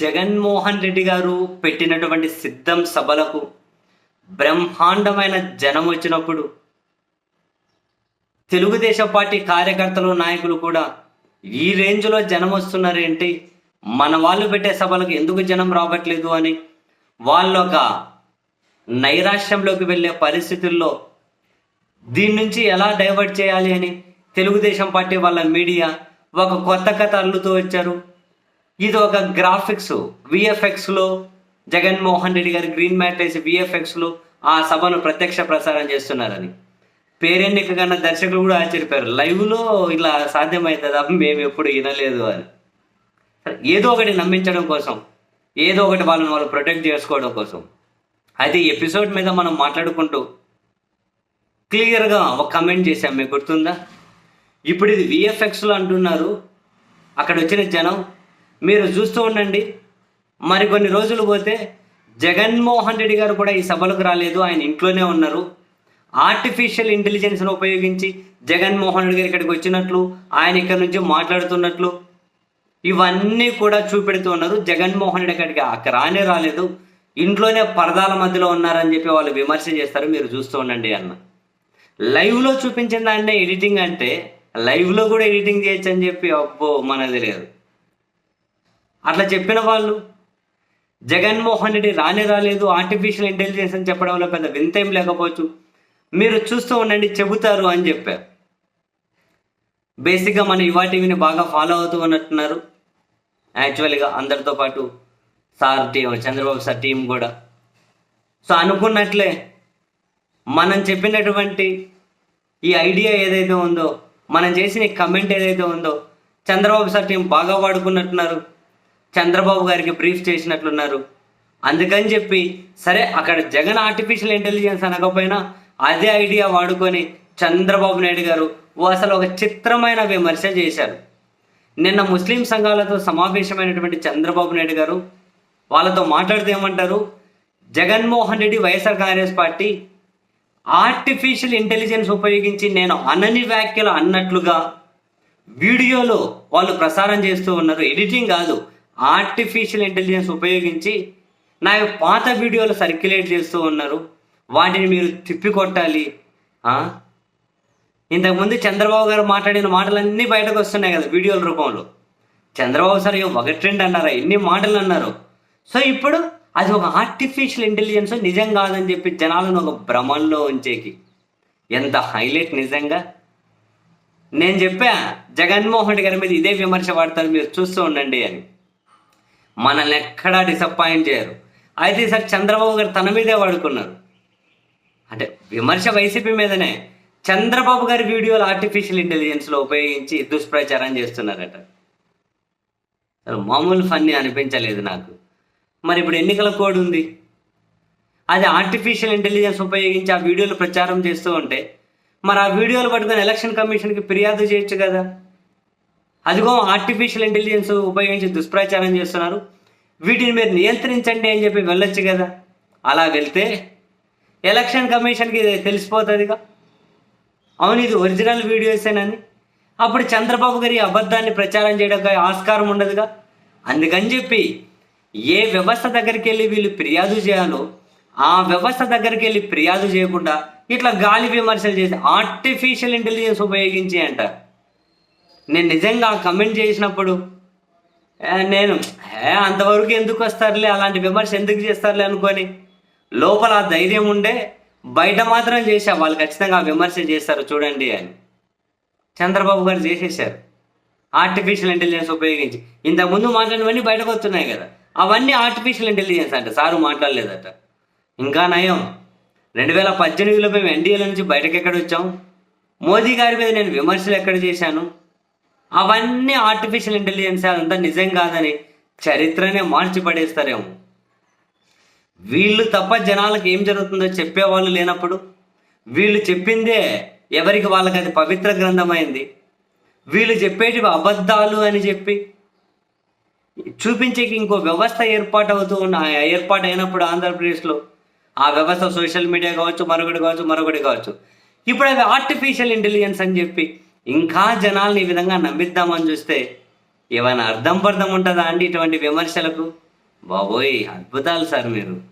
జగన్మోహన్ రెడ్డి గారు పెట్టినటువంటి సిద్ధం సభలకు బ్రహ్మాండమైన జనం వచ్చినప్పుడు తెలుగుదేశం పార్టీ కార్యకర్తలు నాయకులు కూడా ఈ రేంజ్లో జనం వస్తున్నారేంటి మన వాళ్ళు పెట్టే సభలకు ఎందుకు జనం రావట్లేదు అని వాళ్ళు ఒక నైరాశ్యంలోకి వెళ్ళే పరిస్థితుల్లో దీని నుంచి ఎలా డైవర్ట్ చేయాలి అని తెలుగుదేశం పార్టీ వాళ్ళ మీడియా ఒక కొత్త కథ అల్లుతూ వచ్చారు. ఇది ఒక గ్రాఫిక్స్ విఎఫ్ఎక్స్లో జగన్మోహన్ రెడ్డి గారి గ్రీన్ మ్యాట్ వేసి విఎఫ్ఎక్స్లో ఆ సభను ప్రత్యక్ష ప్రసారం చేస్తున్నారని. పేరెన్నిక కన్నా దర్శకులు కూడా ఆశ్చర్యపోయారు. లైవ్లో ఇలా సాధ్యమవుతుందా మేము ఎప్పుడు వినలేదు అని. ఏదో ఒకటి నమ్మించడం కోసం ఏదో ఒకటి వాళ్ళని వాళ్ళు ప్రొటెక్ట్ చేసుకోవడం కోసం. అయితే ఎపిసోడ్ మీద మనం మాట్లాడుకుంటూ క్లియర్గా ఒక కమెంట్ చేశాం. మీకు గుర్తుందా? ఇప్పుడు ఇది విఎఫ్ఎక్స్లో అంటున్నారు. అక్కడ వచ్చిన జనం మీరు చూస్తూ ఉండండి. మరికొన్ని రోజులు పోతే జగన్మోహన్ రెడ్డి గారు కూడా ఈ సభలకు రాలేదు. ఆయన ఇంట్లోనే ఉన్నారు. ఆర్టిఫిషియల్ ఇంటెలిజెన్స్ను ఉపయోగించి జగన్మోహన్ రెడ్డి గారు ఇక్కడికి వచ్చినట్లు ఆయన ఇక్కడ నుంచి మాట్లాడుతున్నట్లు ఇవన్నీ కూడా చూపెడుతూ ఉన్నారు. జగన్మోహన్ రెడ్డి అక్కడికి అక్కడ రానే రాలేదు. ఇంట్లోనే పరదాల మధ్యలో ఉన్నారని చెప్పి వాళ్ళు విమర్శ చేస్తారు. మీరు చూస్తూ ఉండండి అన్న. లైవ్లో చూపించిన దాన్నే ఎడిటింగ్ అంటే లైవ్లో కూడా ఎడిటింగ్ చేయొచ్చు అని చెప్పి అబ్బో మనది లేదు. అట్లా చెప్పిన వాళ్ళు జగన్మోహన్ రెడ్డి రానే రాలేదు ఆర్టిఫిషియల్ ఇంటెలిజెన్స్ అని చెప్పడం వల్ల పెద్ద వింత ఏం లేకపోవచ్చు. మీరు చూస్తూ ఉండండి చెబుతారు అని చెప్పారు. బేసిక్గా మన యువ టీవీని బాగా ఫాలో అవుతూ ఉన్నట్టున్నారు. యాక్చువల్గా అందరితో పాటు sir team Chandrababu sir team కూడా. సో అనుకున్నట్లే మనం చెప్పినటువంటి ఈ ఐడియా ఏదైతే ఉందో మనం చేసిన కమెంట్ ఏదైతే ఉందో చంద్రబాబు సార్ టీం బాగా వాడుకున్నట్టున్నారు. చంద్రబాబు గారికి బ్రీఫ్ చేసినట్లున్నారు. అందుకని చెప్పి సరే అక్కడ జగన్ ఆర్టిఫిషియల్ ఇంటెలిజెన్స్ అనకపోయినా అదే ఐడియా వాడుకొని చంద్రబాబు నాయుడు గారు ఓ అసలు ఒక చిత్రమైన విమర్శ చేశారు. నిన్న ముస్లిం సంఘాలతో సమావేశమైనటువంటి చంద్రబాబు నాయుడు గారు వాళ్ళతో మాట్లాడితే ఏమంటారు? Jaganmohan Reddy YSR Congress party artificial intelligence ఉపయోగించి నేను అనని వ్యాఖ్యలు అన్నట్లుగా వీడియోలో వాళ్ళు ప్రసారం చేస్తూ ఉన్నారు. ఎడిటింగ్ కాదు ఆర్టిఫిషియల్ ఇంటెలిజెన్స్ ఉపయోగించి నా యొక్క పాత వీడియోలు సర్క్యులేట్ చేస్తూ ఉన్నారు. వాటిని మీరు తిప్పికొట్టాలి. ఇంతకుముందు చంద్రబాబు గారు మాట్లాడిన మాటలన్నీ బయటకు వస్తున్నాయి కదా వీడియోల రూపంలో. చంద్రబాబు సార్ ఒకటి రెండు అన్నారా? ఎన్ని మాటలు అన్నారు? సో ఇప్పుడు అది ఒక ఆర్టిఫిషియల్ ఇంటెలిజెన్స్ నిజం కాదని చెప్పి జనాలను ఒక భ్రమంలో ఉంచేకి. ఎంత హైలైట్ నిజంగా? నేను చెప్పా జగన్మోహన్ రెడ్డి గారి మీద ఇదే విమర్శ పడతారు మీరు చూస్తూ ఉండండి అని. మనల్ని ఎక్కడా డిసప్పాయింట్ చేయరు. అయితే ఈసారి చంద్రబాబు గారు తన మీదే వాడుకున్నారు. అంటే విమర్శ వైసీపీ మీదనే చంద్రబాబు గారి వీడియోలు ఆర్టిఫిషియల్ ఇంటెలిజెన్స్లో ఉపయోగించి దుష్ప్రచారం చేస్తున్నారట. మామూలు ఫన్నీ అనిపించలేదు నాకు. మరి ఇప్పుడు ఎన్నికల కోడ్ ఉంది. అది ఆర్టిఫిషియల్ ఇంటెలిజెన్స్ ఉపయోగించి ఆ వీడియోలు ప్రచారం చేస్తూ ఉంటే మరి ఆ వీడియోలు పట్టుకొని ఎలక్షన్ కమిషన్కి ఫిర్యాదు చేయొచ్చు కదా. అదిగో ఆర్టిఫిషియల్ ఇంటెలిజెన్స్ ఉపయోగించి దుష్ప్రచారం చేస్తున్నారు. వీటిని మీరు నియంత్రించండి అని చెప్పి వెళ్ళొచ్చు కదా. అలా వెళ్తే ఎలక్షన్ కమిషన్కి తెలిసిపోతుందిగా. అవును ఇది ఒరిజినల్ వీడియోసేనని అప్పుడు చంద్రబాబు గారి అబద్ధాన్ని ప్రచారం చేయడానికి ఆస్కారం ఉండదుగా. అందుకని చెప్పి ఏ వ్యవస్థ దగ్గరికి వెళ్ళి వీళ్ళు ఫిర్యాదు చేయాలో ఆ వ్యవస్థ దగ్గరికి వెళ్ళి ఫిర్యాదు చేయకుండా ఇట్లా గాలి విమర్శలు చేసి ఆర్టిఫిషియల్ ఇంటెలిజెన్స్ ఉపయోగించి అంట నేను నిజంగా కమెంట్ చేసినప్పుడు నేను ఏ అంతవరకు ఎందుకు వస్తారులే? అలాంటి విమర్శ ఎందుకు చేస్తారులే? అనుకొని లోపల ఆ ధైర్యం ఉండే బయట మాత్రం చేశా. వాళ్ళు ఖచ్చితంగా విమర్శ చేస్తారు చూడండి అని. చంద్రబాబు గారు చేసేసారు ఆర్టిఫిషియల్ ఇంటెలిజెన్స్ ఉపయోగించి. ఇంతకుముందు మాట్లాడినవన్నీ బయటకు వస్తున్నాయి కదా. అవన్నీ ఆర్టిఫిషియల్ ఇంటెలిజెన్స్ అంట. సారు మాట్లాడలేదట. ఇంకా నయం. రెండు వేల పద్దెనిమిదిలో మేము ఎన్డీఏల నుంచి బయటకు ఎక్కడ వచ్చాం? మోదీ గారి మీద నేను విమర్శలు ఎక్కడ చేశాను? అవన్నీ ఆర్టిఫిషియల్ ఇంటెలిజెన్స్ అదంతా నిజం కాదని చరిత్రనే మార్చి పడేస్తారేమో వీళ్ళు తప్ప జనాలకు ఏం జరుగుతుందో చెప్పేవాళ్ళు లేనప్పుడు వీళ్ళు చెప్పిందే ఎవరికి వాళ్ళకి అది పవిత్ర గ్రంథమైంది. వీళ్ళు చెప్పేటివి అబద్ధాలు అని చెప్పి చూపించేకి ఇంకో వ్యవస్థ ఏర్పాటు అవుతూ ఉన్న ఏర్పాటు అయినప్పుడు ఆంధ్రప్రదేశ్లో ఆ వ్యవస్థ సోషల్ మీడియా కావచ్చు మరొకటి కావచ్చు మరొకటి కావచ్చు. ఇప్పుడు అది ఆర్టిఫిషియల్ ఇంటెలిజెన్స్ అని చెప్పి ఇంకా జనాల్ని ఈ విధంగా నమ్మిద్దామని చూస్తే ఏమైనా అర్థం పర్థం ఉంటుందా అండి ఇటువంటి విమర్శలకు? బాబోయ్ అద్భుతాలు సార్ మీరు.